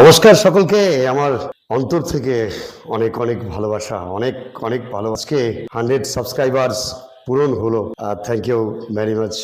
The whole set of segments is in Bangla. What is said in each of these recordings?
নমস্কার সকলকে। আমার অন্তর থেকে অনেক অনেক ভালোবাসা, অনেক অনেক ভালোবাসকে হান্ড্রেড সাবস্ক্রাইবার্স পূরণ হলো। আর থ্যাংক ইউ ভেরি মাচ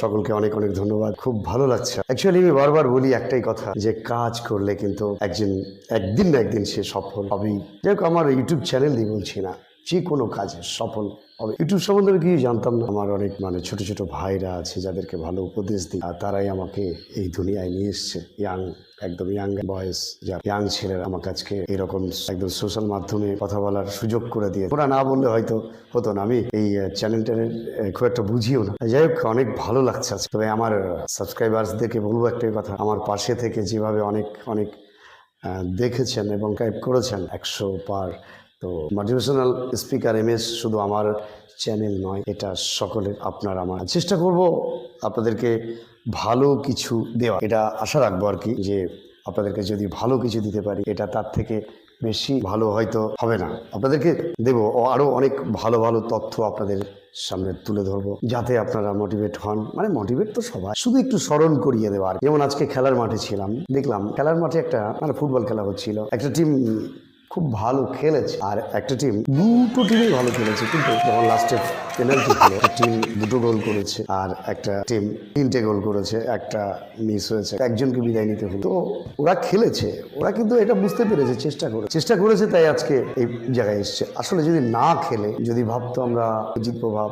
সকলকে অনেক অনেক ধন্যবাদ। খুব ভালো লাগছে। অ্যাকচুয়ালি আমি বারবার বলি একটাই কথা যে, কাজ করলে কিন্তু একদিন একদিন না একদিন সে সফল হবেই। যাই হোক, আমার ইউটিউব চ্যানেলই বলছি না। যে কোনো কাজে সফল হবে। ইউটিউব সম্বন্ধে কিছু জানতাম না। আমার অনেক মানে ছোট ছোট ভাইরা আছে যাদেরকে ভালো উপদেশ দিই। আর তারাই আমাকে এই দুনিয়ায় নিয়ে এসছে। ইয়াং একদম ইয়াং বয়স যা ইয়াং ছেলেরা আমার কাছকে এরকম একদম সোশ্যাল মাধ্যমে কথা বলার সুযোগ করে দিয়ে ওরা না বললে হয়তো হতো না। আমি এই চ্যানেল ট্যানেল খুব একটা বুঝিও না। যাই হোক, অনেক ভালো লাগছে আজকে। তবে আমার সাবস্ক্রাইবার্সদেরকে বলব একটাই কথা। আমার পাশে থেকে যেভাবে অনেক অনেক দেখেছেন এবং টাইপ করেছেন, একশো পার তো মোটিভেশনাল স্পিকার এম এস শুধু আমার চ্যানেল নয়, এটা সকলের, আপনার, আমার। চেষ্টা করব আপনাদেরকে ভালো কিছু দেওয়া এটা আশা রাখব আর কি, যে আপনাদেরকে যদি ভালো কিছু দিতে পারি, এটা তার থেকে বেশি ভালো হয়তো হবে না। আপনাদেরকে দেবো আরও অনেক ভালো ভালো তথ্য আপনাদের সামনে তুলে ধরবো, যাতে আপনারা মোটিভেট হন। মানে মোটিভেট তো সবাই, শুধু একটু স্মরণ করিয়ে দেওয়ার যেমন আজকে খেলার মাঠে ছিলাম, দেখলাম খেলার মাঠে একটা মানে ফুটবল খেলা হচ্ছিল, একটা টিম খুব ভালো খেলেছে। আর একটা টিম দুটো টিমই ভালো খেলেছে, কিন্তু যখন লাস্টে পেনাল্টি হলো একটা টিম দুটো গোল করেছে আর একটা টিম তিনটে গোল করেছে, একটা মিস হয়েছে, একজনকে বিদায় নিতে হলো। তো ওরা খেলেছে, ওরা কিন্তু এটা বুঝতে পেরেছে, চেষ্টা করে চেষ্টা করেছে তাই আজকে এই জায়গায় এসছে। আসলে যদি না খেলে, যদি ভাবতো আমরা জিতবো ভাব,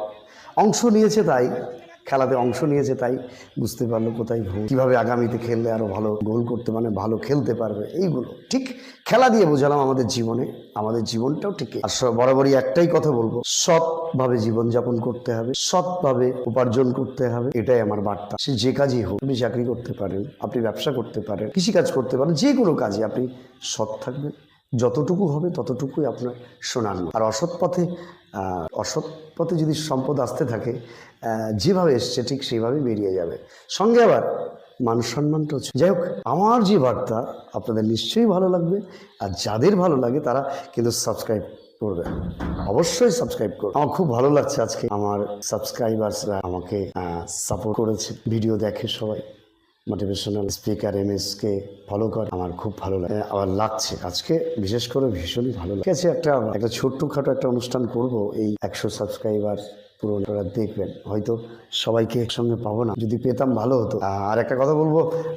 অংশ নিয়েছে তাই। খেলাতে অংশ নিয়েছে তাই বুঝতে পারল কোথায় ভুল। কীভাবে আগামীতে খেললে আরও ভালো গোল করতে মানে ভালো খেলতে পারবে, এইগুলো। ঠিক খেলা দিয়ে বোঝালাম আমাদের জীবনে, আমাদের জীবনটাও ঠিক আর বরাবরই একটাই কথা বলব, সৎভাবে জীবনযাপন করতে হবে, সৎভাবে উপার্জন করতে হবে, এটাই আমার বার্তা। সে যে কাজই হোক, আপনি চাকরি করতে পারেন, আপনি ব্যবসা করতে পারেন, কৃষিকাজ করতে পারেন, যে কোনো কাজে আপনি সৎ থাকবেন। যতটুকু হবে ততটুকুই আপনার সোনার আর অসৎ পথে অসৎ পথে যদি সম্পদ আসতে থাকে যেভাবে এসছে ঠিক সেইভাবেই বেরিয়ে যাবে। সঙ্গে আবার মান ছিল। যাই হোক, আমার যে বার্তা, আপনাদের নিশ্চয়ই ভালো লাগবে, আর যাদের ভালো লাগে তারা কিন্তু সাবস্ক্রাইব করবে। অবশ্যই সাবস্ক্রাইব করবে আমার খুব ভালো লাগছে আজকে। আমার সাবস্ক্রাইবার্সরা আমাকে সাপোর্ট করেছে। ভিডিও দেখে সবাই। Motivational speaker M K follow করে। আমার খুব ভালো লাগে। আবার লাগছে। আজকে বিশেষ করে ভীষণই ভালো লাগে। একটা একটা ছোট্টখাটো একটা অনুষ্ঠান করব। এই একশো সাবস্ক্রাইবার করা দেখবেন। হয়তো সবাইকে একসঙ্গে পাবো না। যদি পেতাম ভালো হতো। আর একটা কথা বলব,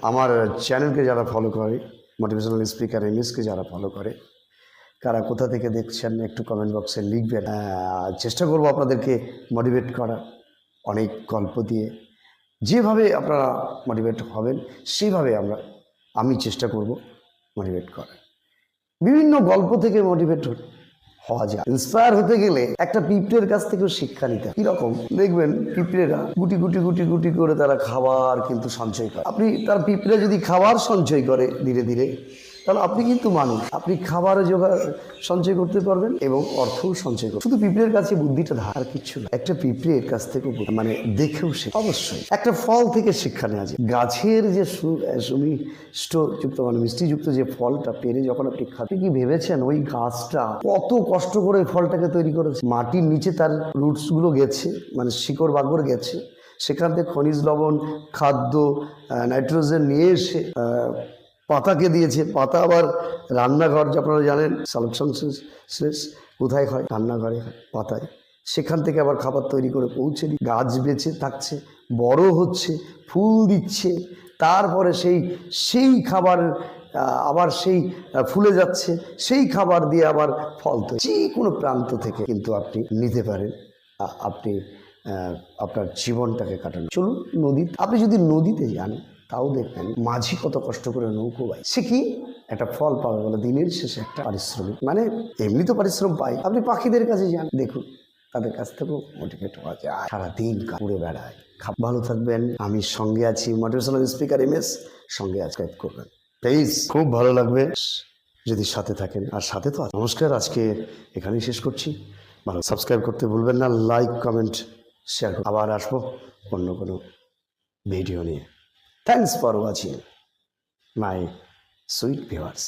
আমার চ্যানেলকে যারা ফলো করে মোটিভেশনাল স্পিকার এম কে যারা ফলো করে, কারা কোথা থেকে দেখছেন, একটু কমেন্ট বক্সে লিখবেন। চেষ্টা করব আপনাদেরকে মোটিভেট করা অনেক গল্প দিয়ে। যেভাবে আপনারা মোটিভেট হবেন, সেভাবে আমরা, আমি চেষ্টা করব মোটিভেট করার। বিভিন্ন গল্প থেকে মোটিভেট হওয়া যায়। ইন্সপায়ার হতে গেলে একটা পিঁপড়ের কাছ থেকেও শিক্ষা নিতে কীরকম? দেখবেন পিঁপড়েরা গুটি গুটি গুটি গুটি করে তারা খাবার কিন্তু সঞ্চয় করে। আপনি তার পিঁপড়ে যদি খাবার সঞ্চয় করে ধীরে ধীরে তাহলে আপনি কিন্তু মানুষ। আপনি খাবারও জোগাড় সঞ্চয় করতে পারবেন এবং অর্থও সঞ্চয় করবেন। শুধু পিঁপড়ের কাছে বুদ্ধিটা ধার কিছু না। একটা পিঁপড়ের কাছ থেকে মানে দেখেও সে অবশ্যই। একটা ফল থেকে শিক্ষা নেওয়া যায়। গাছের যে সুমিষ্টযুক্ত মানে মিষ্টিযুক্ত যে ফলটা পেরে যখন আপনি খাতে কি ভেবেছেন ওই গাছটা কত কষ্ট করে ফলটাকে তৈরি করেছে? মাটির নিচে তার রুটসগুলো গেছে মানে শিকড় বাগর গেছে। সেখান থেকে খনিজ লবণ, খাদ্য নাইট্রোজেন নিয়ে এসে পাতাকে দিয়েছে। পাতা আবার রান্নাঘর, যে আপনারা জানেন শেষ কোথায় হয়? রান্নাঘরে পাতায়। সেখান থেকে আবার খাবার তৈরি করে পৌঁছে দিই। গাছ বেঁচে থাকছে, বড় হচ্ছে, ফুল দিচ্ছে। তারপরে সেই সেই খাবার আবার সেই ফুলে যাচ্ছে। সেই খাবার দিয়ে আবার ফল তৈরি। যে কোনো প্রান্ত থেকে কিন্তু আপনি নিতে পারেন। আপনি আপনার জীবনটাকে কাটান। চলুন নদী আপনি যদি নদীতে যান তাও দেখবেন মাঝি কত কষ্ট করে নৌকো বাই। সে কি? একটা ফল পাবে বলে দিনের শেষে একটা পারিশ্রমিক। মানে এমনি তো পারিশ্রম পাই আপনি পাখিদের কাছে যান, দেখুন, তাদের কাছ থেকেও মোটিভেট হওয়া যায়। সারাদিন কা- উড়ে বেড়ায়। খাপ ভালো থাকবেন। আমি সঙ্গে আছি মোটিভেশনাল স্পিকার এম এস সঙ্গে সাবস্ক্রাইব করবেন। প্লিজ খুব ভালো লাগবে। যদি সাথে থাকেন, আর সাথে তো নমস্কার, আজকে এখানেই শেষ করছি। ভালো সাবস্ক্রাইব করতে ভুলবেন না লাইক কমেন্ট শেয়ার আবার আসব অন্য কোনো ভিডিও নিয়ে। Thanks for watching my sweet viewers